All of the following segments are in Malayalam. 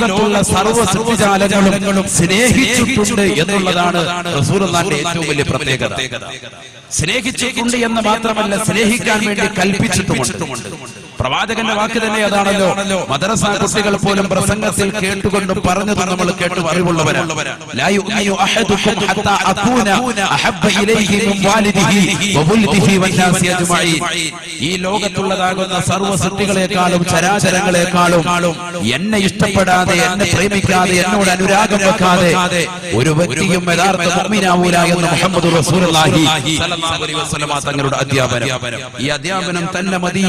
ലോകത്തുള്ള സർവ സൃഷ്ടിജാലങ്ങളും സ്നേഹിച്ചിട്ടുണ്ട് എന്നുള്ളതാണ് ഏറ്റവും വലിയ പ്രത്യേകത. സ്നേഹിച്ചിട്ടുണ്ട് എന്ന് മാത്രമല്ല സ്നേഹിക്കാൻ വേണ്ടി കൽപ്പിച്ചിട്ടുമുണ്ട്. പ്രവാചകന്റെ വാക്ക് തന്നെ അതാണല്ലോ. മദ്രസ കുട്ടികൾ പോലും പ്രസംഗത്തിൽ കേട്ടുകൊണ്ട് പറഞ്ഞത് നമ്മൾ കേട്ടു അറിവുള്ളവരാണ്. ഈ ലോകത്തുള്ളതാകുന്ന സർവ സൃഷ്ടികളെക്കാളും ചരാചരങ്ങളെക്കാളും എന്നെ ഇഷ്ടപ്പെടാതെ എന്നെ പ്രേമിക്കാതെ എന്നോട് അനുരാഗം വെക്കാതെ ഒരു വ്യക്തിയും യഥാർത്ഥ മുഅ്മിനാവൂല എന്ന് മുഹമ്മദ് റസൂലുള്ളാഹി തങ്ങളുടെ അധ്യാപനം. ഈ അധ്യാപനം തന്നെ മതി.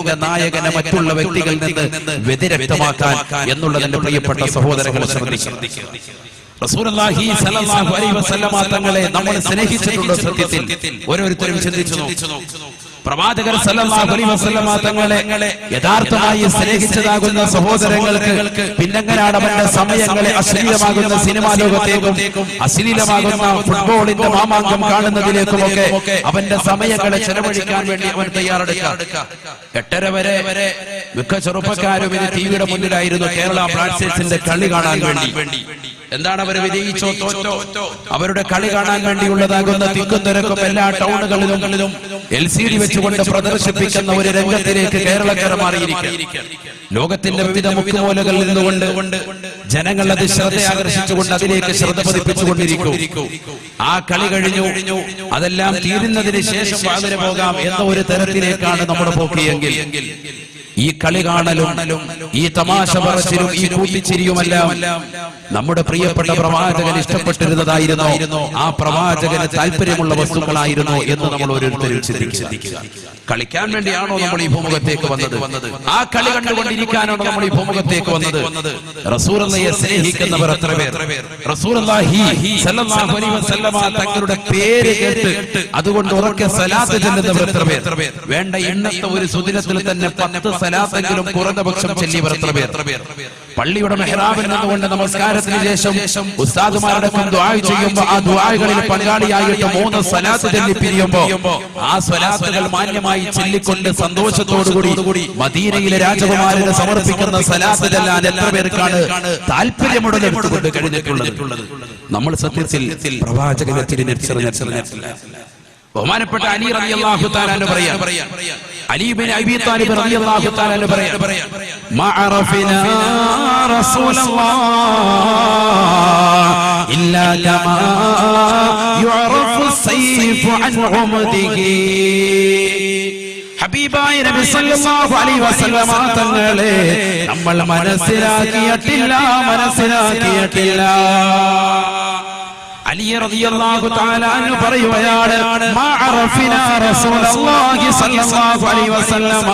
ലോകത്തിന്റെ നായകനെ മറ്റുള്ള വ്യക്തികളിൽ നിന്ന് വ്യതിരക്തമാക്കാൻ എന്നുള്ളത് എന്റെ പ്രിയപ്പെട്ട സഹോദരങ്ങളെ ശ്രദ്ധിക്കുക. റസൂലുള്ളാഹി സ്വല്ലല്ലാഹു അലൈഹി വസല്ലമ തങ്ങളെ നമ്മൾ സ്നേഹിച്ചിട്ടുണ്ടോ സത്യത്തിൽ? ഓരോരുത്തരും ചിന്തിച്ചു നോക്കൂ. പ്രവാചകർ സല്ലല്ലാഹു അലൈഹി വസല്ലമ തങ്ങളെ യഥാർത്ഥമായി സ്നേഹിച്ചതാകുന്ന സഹോദരങ്ങൾക്ക് പിന്നെങ്ങനാണ് അവന്റെ സമയങ്ങളെ അശ്ലീലമാകുന്ന സിനിമാ ലോകത്തേക്കും അശ്ലീലമാകുന്ന ഫുട്ബോളിന്റെ മാമാങ്കം കാണുന്നതിലേക്കും ഒക്കെ അവന്റെ സമയങ്ങളെ ചെലവഴിക്കാൻ വേണ്ടി അവൻ തയ്യാറെടുക്കുക എട്ടര വരെ മിക്ക ചെറുപ്പക്കാരും ഇത് ടിവിയുടെ മുന്നിലായിരുന്നു കേരള ബ്ലാസ്റ്റേഴ്സിന്റെ കളി കാണാൻ വേണ്ടി. എന്താണ് അവർ വിജയിച്ചോ തോറ്റോ? അവരുടെ കളി കാണാൻ വേണ്ടിയുള്ളതാകുന്ന തിക്കും തിരക്കും എല്ലാ ടൗണുകളിലും എൽ സി ഡി വെച്ചുകൊണ്ട് പ്രദർശിപ്പിക്കുന്ന ഒരു രംഗത്തിലേക്ക് കേരളക്കാരെ മാറിയിരിക്കും ലോകത്തിന്റെ വിവിധ മുക്കുമൂലകളിൽ നിന്നുകൊണ്ട് ജനങ്ങൾ അത് ശ്രദ്ധ ആകർഷിച്ചുകൊണ്ട് അതിലേക്ക് ശ്രദ്ധ പതിപ്പിച്ചുകൊണ്ടിരിക്കും. ആ കളി കഴിഞ്ഞു. അതെല്ലാം തീരുന്നതിന് ശേഷം വാതിര പോകാം എന്ന ഒരു തരത്തിലേക്കാണ് നമ്മുടെ പോക്കിയെങ്കിൽ. ഈ കളി കാണലും ഈ തമാശ പറച്ചിലും ഈ കൂട്ടിച്ചിരിയുമെല്ലാം നമ്മുടെ പ്രിയപ്പെട്ട പ്രവാചകൻ ഇഷ്ടപ്പെട്ടിരുന്നതായിരുന്നു. ആ പ്രവാചകന് താല്പര്യമുള്ള വസ്തുക്കളായിരുന്നു എന്ന് നമ്മൾ ഓരോരുത്തരും കളിക്കാൻ വേണ്ടിയാണോ നമ്മൾ ഈ ഭൂമുഖത്തേക്ക് വന്നത്? ആ കളി കണ്ടുകൊണ്ടിരിക്കാനാണോ നമ്മൾ ഈ ഭൂമുഖത്തേക്ക് വന്നത്? റസൂറയെ സ്നേഹിക്കുന്നവർ എത്ര പേർ? വസല്ലമ തങ്ങളുടെ പേര് കേട്ട് അതുകൊണ്ട് ഉറക്കെ സലാത്ത് ചെല്ലുന്നവർ എത്ര പേർ? വേണ്ട എണ്ണത്തെ ഒരു സുദിനത്തിൽ തന്നെ പത്ത് സലാത്തെങ്കിലും കുറഞ്ഞ പക്ഷം ചെല്ലിയവർ എത്ര പേർ? പള്ളിയുടെ മെഹ്റാബിൽ നിന്നുകൊണ്ട് നമസ്കാരത്തിന് ശേഷം ഉസ്താദുമാരടക്കം ദുആ ചെയ്യുമ്പോൾ ആ ദുആകളിൽ പങ്കാളിയായിട്ട് മൂന്ന് സലാത്ത് ചെല്ലി പിരിയുമ്പോ ആ സ്വലാത്തുകൾ മാന്യമായി ചൊല്ലിക്കൊണ്ട് സന്തോഷത്തോടുകൂടി മദീനയിലെ രാജകുമാരന് സമർപ്പിക്കുന്ന സ്വലാത്ത് ചെല്ലാൻ എത്ര പേർക്കാണ് താല്പര്യമുടനെ എടുത്തുകൊണ്ട് കഴിഞ്ഞിട്ടുള്ളത് നമ്മൾ സത്യത്തിൽ പ്രവാചകനെ തിരിഞ്ഞെറിഞ്ഞിട്ടില്ല. ബഹുമാനപ്പെട്ട അലി റളിയല്ലാഹു താലാന്ന് പറയാ. അലി ഇബ്നു അബീ താലിബ് റളിയല്ലാഹു തആല പറയാ. മഅറഫിനാ റസൂലല്ലാഹ് ഇല്ലാ കമാ യുഅറഫു സൈഫു അൻ ഉമദിഹി ഹബീബായ നബി സല്ലല്ലാഹു അലൈഹി വസല്ലമ തങ്ങളെ നമ്മൾ മനസ്സിലാക്കിയിട്ടില്ല മനസ്സിലാക്കിയിട്ടില്ല. അലി റളിയല്ലാഹു തആല അൻഹു പറയുകയാണ് മാ അറഫിനാ റസൂലല്ലാഹി സ്വല്ലല്ലാഹു അലൈഹി വസല്ലമ.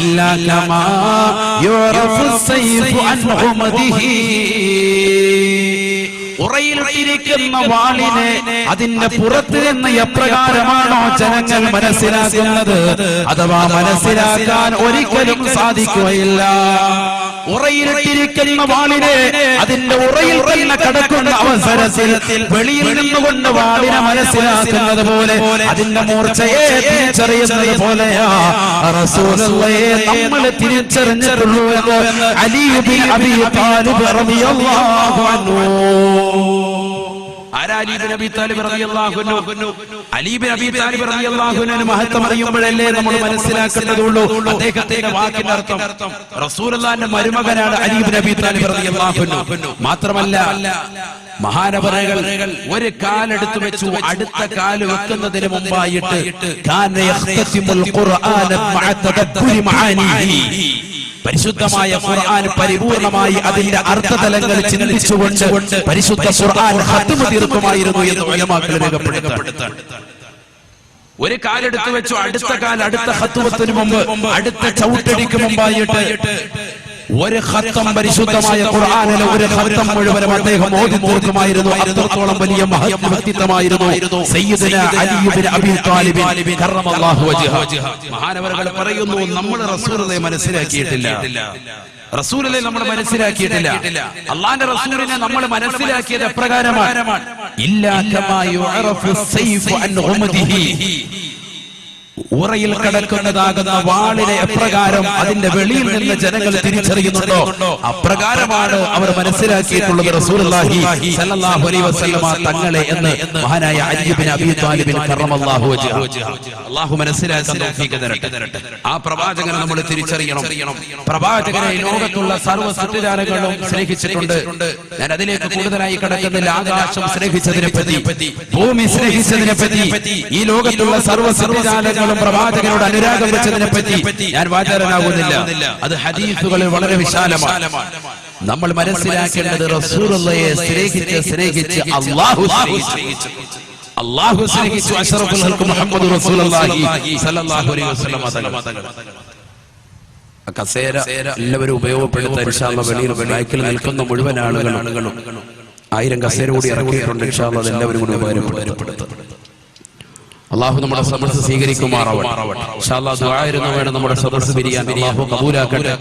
ഇല്ലാ കമാ യുറഫു സൈഫു അൻ ഉമദിഹി ഉറയിലിട്ടിരിക്കുന്ന വാളിനെ അതിന്റെ പുറത്ത് നിന്ന് എപ്രകാരമാണോ ജനങ്ങൾ മനസ്സിലാക്കുന്നത്? അഥവാ മനസ്സിലാക്കാൻ ഒരിക്കലും സാധിക്കുകയില്ല. ഉറയിലിട്ടിരിക്കുന്ന വാളിനെ അതിന്റെ ഉറയിൽ തന്നെ കിടക്കുന്ന അവസരത്തിൽ വെളിയിൽ നിന്നുകൊണ്ട് വാളിനെ മനസ്സിലാക്കുന്നത് പോലെ അതിന്റെ മൂർച്ചയെ തിരിച്ചറിയുന്നത് പോലെയാ. നമ്മൾ തിരിച്ചറിഞ്ഞിട്ടുള്ളൂ എന്ന് അലി അബി താലിബ് അൻഹു. മഹത്വം അറിയുമ്പോഴല്ലേ നമ്മൾ അദ്ദേഹത്തിന്റെ വാക്കിന്റെ അർത്ഥം മരുമകനാണ് അലീബ് നബി താലിബ് റളിയല്ലാഹു മാത്രമല്ല മഹാനവരകൾ ഒരു കാലെടുത്തു വെച്ചു അടുത്ത കാൽ വെക്കുന്നതിന് മുമ്പായിട്ട് പരിശുദ്ധമായ ഖുർആൻ പരിപൂർണമായി അതിന്റെ അർത്ഥതലങ്ങൾ ചിന്തിച്ചുകൊണ്ട് പരിശുദ്ധ ഖുർആൻ ഹത്തുമ തീർക്കുമായിരുന്നു എന്ന് ഉലമാക്കൾ രേഖപ്പെടുത്തുന്നു ഒരു കാലെടുത്ത് വെച്ചു അടുത്ത കാൽ അടുത്ത ഹത്തുവത്തിന് മുമ്പ് അടുത്ത ചവിട്ടടിക്ക് മുമ്പായിട്ട് ഒരു ഖത്തം പരിശുദ്ധമായ ഖുർആനിലെ ഒരു ഖത്തം മുഴുവനും അദ്ദേഹം ഓതി തീർക്കുമായിരുന്നു അത്രത്തോളം വലിയ മഹത്വമായിരുന്നു മഹാനവരകൾ പറയുന്നു നമ്മൾ റസൂലുള്ളാഹി മനസ്സിലാക്കിയിട്ടില്ല. റസൂലിനെ നമ്മൾ മനസ്സിലാക്കിയിട്ടില്ല. അള്ളാന്റെ റസൂലിനെ നമ്മൾ മനസ്സിലാക്കിയത് എപ്രകാരമാണ്? ഇല്ലാ ഉറയിൽ കിടക്കുന്നതാകുന്ന വാളിനെ എപ്രകാരം അതിന്റെ വെളിയിൽ നിന്ന് ജനങ്ങൾ തിരിച്ചറിയുന്നുണ്ടോ? അപ്രകാരമാണ് അവർ മനസ്സിലാക്കിയിട്ടുള്ളത് റസൂലുള്ളാഹി സ്വല്ലല്ലാഹു അലൈഹി വസല്ലമ തങ്ങളെ എന്ന് മഹാനായ അലി ഇബ്നു അബീ താലിബിൻ കറമല്ലാഹു അല്ലാഹു മനസ്സിലാക്കാൻ തൗഫീഖ് തരട്ടെ. ആ പ്രവാചകനെ നമ്മൾ തിരിച്ചറിയണം. പ്രവാചകനെ ലോകത്തുള്ള സർവ സത്യജാലങ്ങളും സ്നേഹിച്ചിട്ടുണ്ട്. ഞാൻ അതിലേക്ക് കൂടുതലായി കിടക്കുന്നില്ല. ആകാശം സ്നേഹിച്ചതിനെ പറ്റി. ഭൂമി സ്നേഹിച്ചതിനെ പറ്റി. ഈ ലോകത്തുള്ള സർവ സത്യജാലങ്ങളും പ്രവാചകനോട് അനുരാഗം വെച്ചതിനെ പറ്റി ഞാൻ വാചാരനാകുന്നില്ല അത് ഹദീസുകളിൽ വളരെ വിശാലമാണ്. നമ്മൾ മനസ്സിലാക്കേണ്ടത് റസൂലുള്ളയെ സ്നേഹിച്ച് സ്നേഹിച്ച് അള്ളാഹു സ്നേഹിച്ചു അള്ളാഹു സ്നേഹിച്ചു. അഷറഫുൽ ഹൽക്ക് മുഹമ്മദ് റസൂലുള്ളാഹി സ്വല്ലല്ലാഹു അലൈഹി വസല്ലം തങ്ങൾ കസേര എല്ലാവരും ഉപയോഗപ്പെടുത്താൻ ഇൻഷാല്ല വെളിയിൽ ബൈക്കിൽ നിൽക്കുന്ന മുഴുവൻ ആളുകളും ആയിരം കസേര കൂടി ഇറക്കിയിട്ടുണ്ട് ഇൻഷാല്ല എല്ലാവരും കൂടി ഉപകാരപ്പെടുത്തും. അള്ളാഹു നമ്മുടെ സദസ് ദുആയിരുന്നു വേണം നമ്മുടെ സദസ് പിരിയാൻ അള്ളാഹു കബൂലാക്കട്ടെ.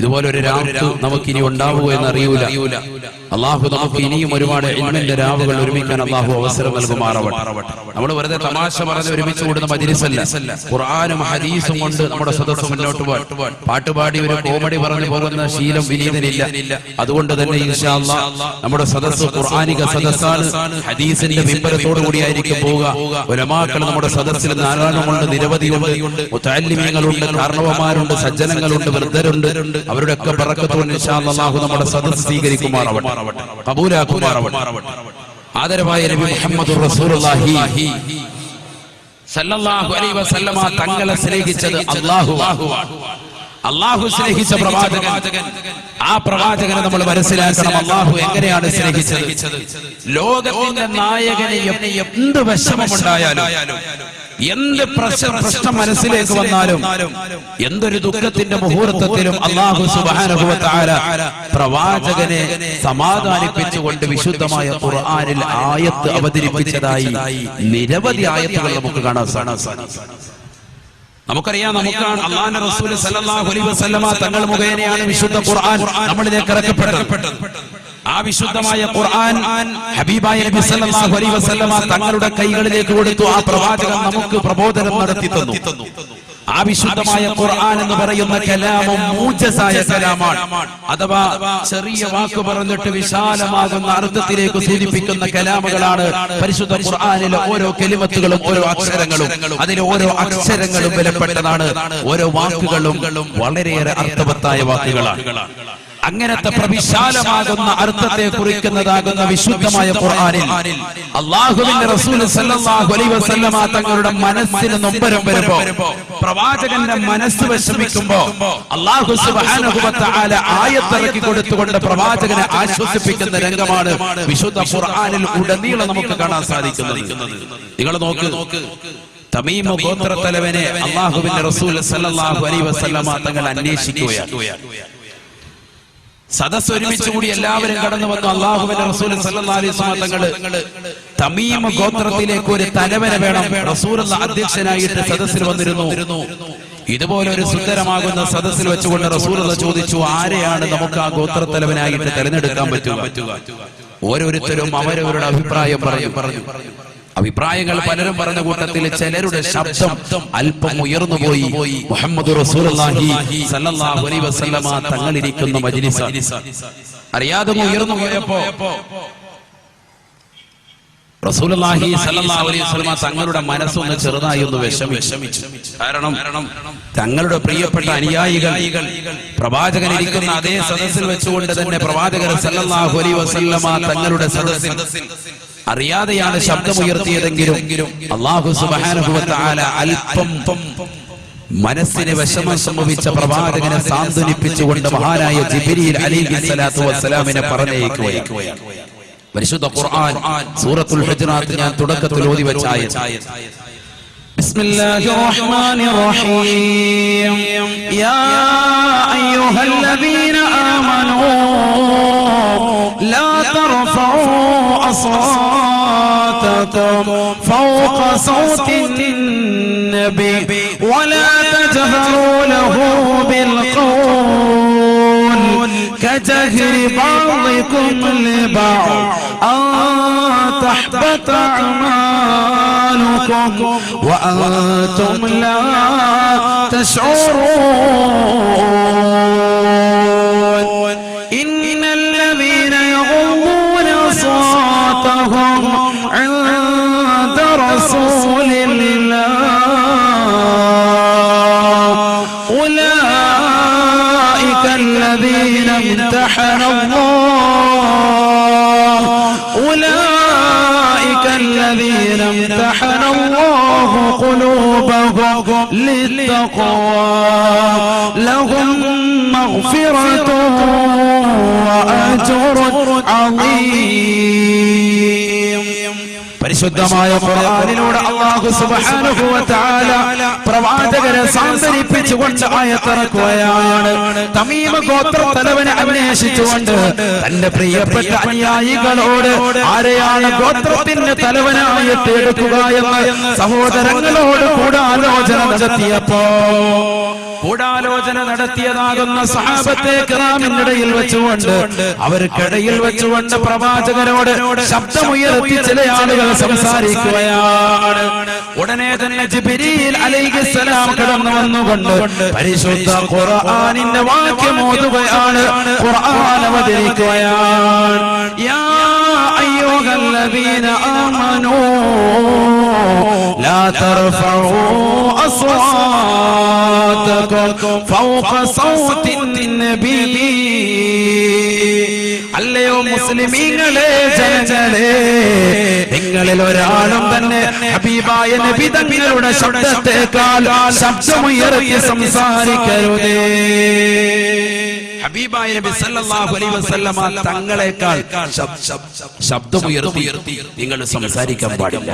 ഇതുപോലെ ഒരു രാവ് നമുക്ക് ഇനി ഉണ്ടാവുക എന്ന് അറിയൂല അള്ളാഹു നമുക്ക് ഇനിയും ഒരുപാട് ഇൽമിന്റെ രാവുകൾ ഒരുമിക്കാൻ അള്ളാഹു അവസരം നൽകുമാറാവട്ടെ. നമ്മൾ വെറുതെ തമാശ പറഞ്ഞ് ഒരുമിച്ച് കൂടുന്ന മജിലിസല്ല. ഖുർആനും ഹദീസും കൊണ്ട് നമ്മുടെ സദസ്സ് മുന്നോട്ട് പോകാൻ പാട്ടുപാടി ഒരു കോമഡി പറഞ്ഞു പോകുന്ന ശീലം വിനീതനില്ല അതുകൊണ്ട് തന്നെ ഇൻഷാല്ലാ നമ്മുടെ സദസ്സ് ഖുർആാനിക സദസ്സാണ് ഹദീസിന്റെ വിമ്പരത്തോടു കൂടിയായിരിക്കും പോവുക നമ്മുടെ സദസ്സിൽ ധാരാളമുണ്ട് നിരവധിയുണ്ട്. ഉണ്ട് കാരണവന്മാരുണ്ട് സജ്ജനങ്ങളുണ്ട് വൃദ്ധരുണ്ട്. അവരുടെ ഒക്കെ പറക്കത്തോട് നമ്മുടെ സദസ്സ് സ്വീകരിക്കുമാറാവട്ടെ. നബി റസൂലുള്ളാഹി സല്ലല്ലാഹു അലൈഹി വസല്ലമ തങ്ങളെ സ്നേഹിച്ചത് അല്ലാഹു അള്ളാഹു സ്നേഹിച്ച പ്രവാചകൻ. ആ പ്രവാചകനെ നമ്മൾ മനസ്സിലാക്കണം. അള്ളാഹു എങ്ങനെയാണ് സ്നേഹിച്ചത്? ലോകത്തിന്റെ നായകനെ എന്ത് വിഷമമുണ്ടായാലും എന്ത് പ്രശ്ന മനസ്സിലേക്ക് വന്നാലും എന്തൊരു ദുഃഖത്തിന്റെ മുഹൂർത്തത്തിലും അള്ളാഹു സുബാനുഭവത്താര പ്രവാചകനെ സമാധാനിപ്പിച്ചുകൊണ്ട് വിശുദ്ധമായ ഖുർആനിൽ ആയത്ത് അവതരിപ്പിച്ചതായി നിരവധി ആയത്തുകൾ നമുക്ക് കാണാൻ സാധിക്കും. നമുക്കറിയാം നമുക്കാണ് അള്ളാന്റെ റസൂൽ സല്ലല്ലാഹു അലൈഹി വസല്ലമ തങ്ങൾ മുഖേനയാണ് വിശുദ്ധ ഖുർആൻ നമ്മളിലേക്ക് ഇറക്കപ്പെട്ടത്. ആ വിശുദ്ധമായ ഖുർആൻ ഹബീബായ നബി സല്ലല്ലാഹു അലൈഹി വസല്ലമ തങ്ങളുടെ കൈകളിലേക്ക് കൊടുത്തു. ആ പ്രവാചകൻ നമുക്ക് പ്രബോധനം നടത്തി തന്നു. ആ വിശുദ്ധമായ ഖുർആൻ എന്ന് പറയുന്ന കലാമം മൂജസായ കലാമാണ്. അഥവാ ചെറിയ വാക്ക് പറഞ്ഞിട്ട് വിശാലമാകുന്ന അർത്ഥത്തിലേക്ക് സൂചിപ്പിക്കുന്ന കലാമുകളാണ് പരിശുദ്ധ ഖുർആനിലെ ഓരോ കെലിമത്തുകളും ഓരോ അക്ഷരങ്ങളും. അതിലെ ഓരോ അക്ഷരങ്ങളും വിലപ്പെട്ടതാണ്. ഓരോ വാക്കുകളും വളരെയേറെ അർത്ഥവത്തായ വാക്കുകളാണ്. അങ്ങനത്തെ പ്രവിശാലമാകുന്ന അർത്ഥത്തെ കുറിക്കുന്നതാകുന്ന വിശുദ്ധമായ ഖുർആനിൽ അള്ളാഹുവിന്റെ റസൂൽ സല്ലല്ലാഹു അലൈഹി വസല്ലമ തങ്ങളുടെ മനസ്സിന് നൊമ്പരം വരുമ്പോൾ പ്രവാചകന്റെ മനസ്സ് വിഷമിക്കുമ്പോ അള്ളാഹു സുബ്ഹാനഹു വ തആല ആയത്തിറക്കി കൊടുത്തുകൊണ്ട് പ്രവാചകനെ ആശ്വസിപ്പിക്കുന്ന രംഗമാണ് വിശുദ്ധ ഖുർആനിൽ ഉടനീളം നമുക്ക് കാണാൻ സാധിക്കുന്നത്. നിങ്ങൾ നോക്ക്. തമീമ ഗോത്രത്തലവനെ അള്ളാഹുവിന്റെ റസൂൽ സല്ലല്ലാഹു അലൈഹി വസല്ലമ തങ്ങൾ അന്വേഷിക്കുകയാണ്. സദസ് ഒരുമിച്ച് കൂടി എല്ലാവരും കടന്നു വന്നു അള്ളാഹുവിന്റെ റസൂൽ അലൈഹി വസല്ലം തങ്ങൾ തമീമ ഗോത്രത്തിലേക്ക് ഒരു തലവനെ വേണം. റസൂൽ അധ്യക്ഷനായിട്ട് സദസ്സിൽ വന്നിരുന്നു. ഇതുപോലെ ഒരു സുന്ദരമാകുന്ന സദസ്സിൽ വെച്ചുകൊണ്ട് റസൂൽ ചോദിച്ചു ആരെയാണ് നമുക്ക് ആ ഗോത്രത്തലവനായിട്ട് തെരഞ്ഞെടുക്കാൻ പറ്റുക? ഓരോരുത്തരും അവരവരുടെ അഭിപ്രായം പറഞ്ഞു. പറഞ്ഞു. അഭിപ്രായങ്ങൾ പലരും പറഞ്ഞ കൂട്ടത്തിൽ ചിലരുടെ ശബ്ദം അല്പം ഉയർന്നു പോയി. മുഹമ്മദ് തങ്ങളിരിക്കുന്ന മജ്ലിസ. അറിയാതെ ഉയർന്നു പോയപ്പോ തങ്ങളുടെ മനസ്സൊന്ന് ചെറുതായി ഒന്ന് വിഷമിച്ചു. കാരണം തങ്ങളുടെ പ്രിയപ്പെട്ട അനുയായികൾ പ്രവാചകൻ ഇരിക്കുന്ന അതേ സദസ്സിൽ വെച്ചുകൊണ്ട് തന്നെ അലൈഹി വസല്ലമ തങ്ങളുടെ സദസ്സിൽ അറിയാതെയാണ് ശബ്ദമുയർത്തിയതെങ്കിലും അള്ളാഹു തആല അല്പം മനസ്സിന് വിഷമം സംഭവിച്ച പ്രവാചകനെ സാന്ത്വനിപ്പിച്ചുകൊണ്ട് മഹാനായ ജിബിരിയിൽ അലൈഹി സ്വലാത്തു വസ്സലാമിനെ പറഞ്ഞയക്കുകയാണ്. പരിശുദ്ധ ഖുർആൻ സൂറത്തുൽ ഹുജറാത്ത് ഞാൻ തുടക്കത്തിൽ ഓതി വെച്ചായ بسم الله الرحمن الرحيم. يا أيها الذين آمنوا لا ترفعوا أصواتكم فوق صوت النبي ولا تجهروا له بالقول كجهر بعضكم لبعض. أن تحبط أعمالكم وأنتم لا تشعرون. إن الذين يغضون أصواتهم عند رسول الله قلوبهم للتقوى. لهم مغفرة وأجر عظيم. പരിശുദ്ധമായ ഖുർആനിലൂടെ അല്ലാഹു സുബ്ഹാനഹു വ തആല പ്രവാചകരെ സാന്ത്വനിപ്പിച്ചുകൊണ്ട് ആയത്തിറക്കുകയാണ് തമീമ ഗോത്ര തലവനെ അന്വേഷിച്ചുകൊണ്ട് തന്റെ പ്രിയപ്പെട്ട അനുയായികളോട് ആരെയാണ് ഗോത്രത്തിന്റെ തലവനായി എടുക്കുക എന്ന് സഹോദരങ്ങളോട് കൂടാലോചന നടത്തിയപ്പോ ഗൂഢാലോചന നടത്തിയതാകുന്ന സഹാബത്തെ കിറാമിനിടയിൽ വെച്ചുകൊണ്ട് അവർക്കിടയിൽ വെച്ചുകൊണ്ട് പ്രവാചകരോട് ശബ്ദമുയർത്തി ചില ആളുകൾ സംസാരിക്കുകയാണ്. ഉടനെ തന്നെ ജിബിരിയിൽ അലൈഹിസ്സലാം കടന്നു വന്നുകൊണ്ട് പരിശുദ്ധ ഖുർആനിന്റെ വാക്യം ഓതുകയാണ്. ഖുർആൻ അവതരിക്കുകയാണ്. യാ അയ്യുഹല്ലദീന ആമനൂ ലാ തർഫഊ അസ്വാതകും ഫൗഖ സൗതി നബീ അല്ലയോ മുസ്ലിമീങ്ങളെ ജനങ്ങളെ നിങ്ങളിൽ ഒരാളും തന്നെ ഹബീബായ നബി തങ്ങളുടെ ശബ്ദത്തെക്കാൾ ശബ്ദമുയർത്തി സംസാരിക്കരുതേ. ഹബീബായ നബി സല്ലല്ലാഹു അലൈഹി വസല്ലമ തങ്ങളെക്കാൾ ശബ്- ശബ്- ശബ്ദമുയർത്തി നിങ്ങൾ സംസാരിക്കാൻ പാടില്ല.